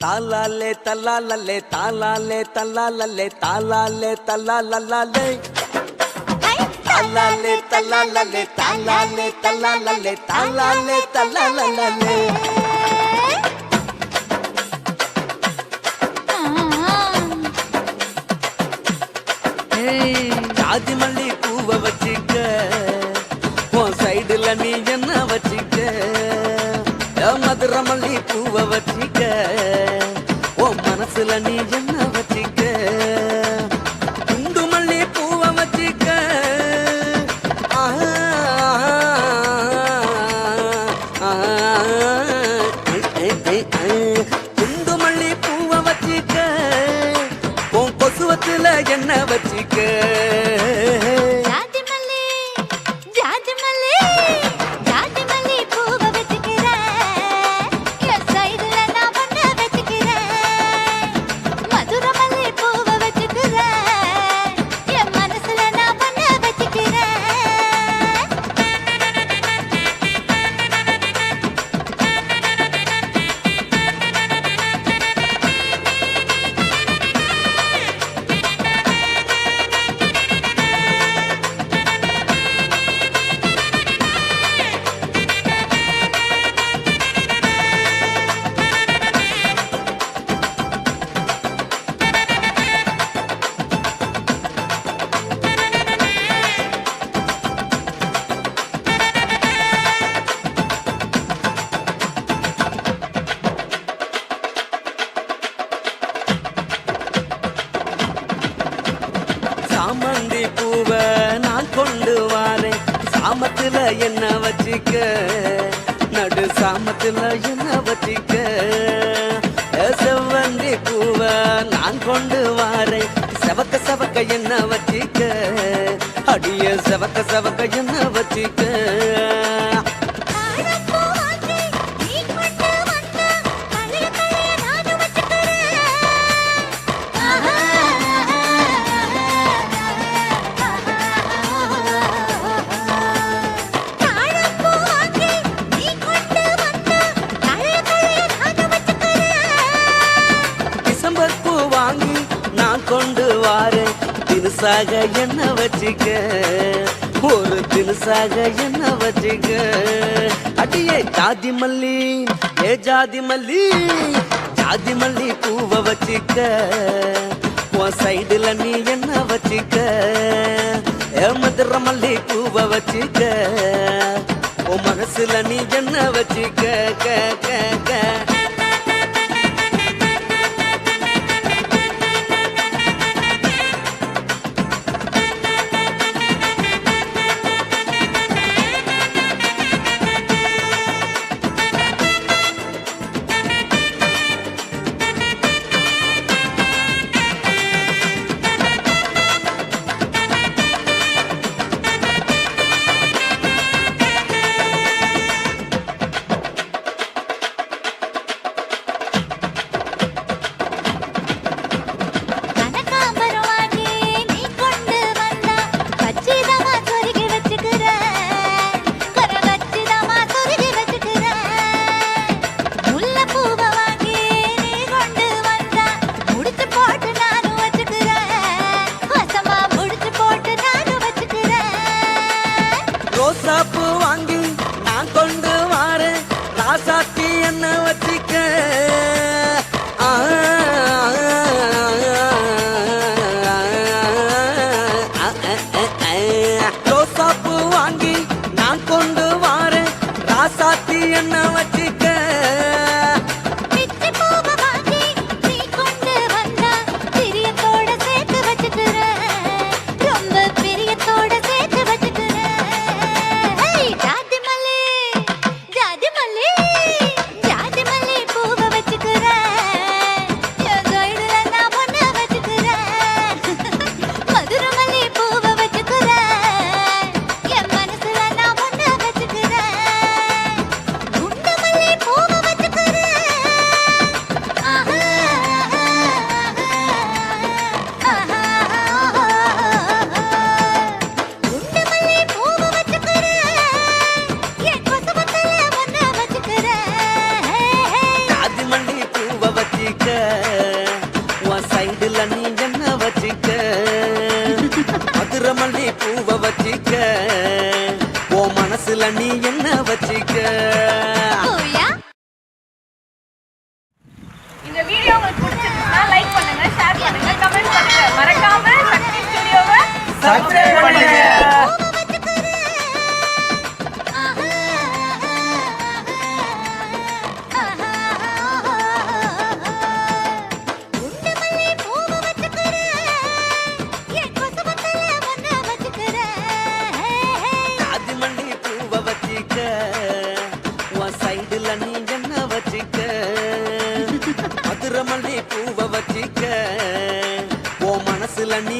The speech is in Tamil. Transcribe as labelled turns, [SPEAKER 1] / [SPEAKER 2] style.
[SPEAKER 1] தாலாலே தல்லாலல்லே தாலாலே தல்லாலல்லே தாலாலே தல்லாலல்லே தாலாலே தல்லாலல்லே தாலாலே தல்லாலல்லே தாலாலே தல்லாலல்லே ஜாதி மல்லி பூவை வச்சுக்க உன் சைடுல நீ என்ன வச்சுக்க? என் மதுரை மல்லி பூவை வச்சுக்க மனசுல நீ என்ன வச்சிக்க குண்டு மல்லி பூவை வச்சுக்க ஆஹா, சாமந்தி பூவை நான் கொண்டு வாரேன். சாமத்துல என்ன வச்சுக்க? நடு சாமத்துல என்ன வச்சுக்க? செவ்வந்தி பூவை நான் கொண்டு வாரேன். செவக்க செவக்க என்ன வச்சுக்க? அடிய செவக்க செவக்க என்ன வச்சுக்க? தினுசாக என்ன வச்சுக்க? ஒரு தினுசாக என்ன வச்சுக்க? அடியே ஜாதி மல்லி ஏ ஜாதி மல்லி ஜாதி மல்லி பூவை வச்சுக்க. உன் சைடுல நீ என்ன வச்சுக்க? ஏ மதுர மல்லி பூவை வச்சுக்க. உன் மனசுல நீ என்ன வச்சுக்க? ரோசாப்பு வாங்கி நான் கொண்டு வாரேன் ராசாத்தி என்ன வச்சிக்க ரோசாப்பு வாங்கி நான் கொண்டு வாரேன் ராசாத்தி என்ன வச்சு மனசுல நீ என்ன வச்சிக்க?
[SPEAKER 2] ஓயா?
[SPEAKER 3] இந்த வீடியோ உங்களுக்கு பிடிச்சிருந்தா லைக் பண்ணுங்க ஷேர் பண்ணுங்க கமெண்ட் பண்ணுங்க. மறக்காம சக்தி ஸ்டுடியோவை
[SPEAKER 1] மல்லி பூவை வச்சிக்க ஓ மனசுல நீ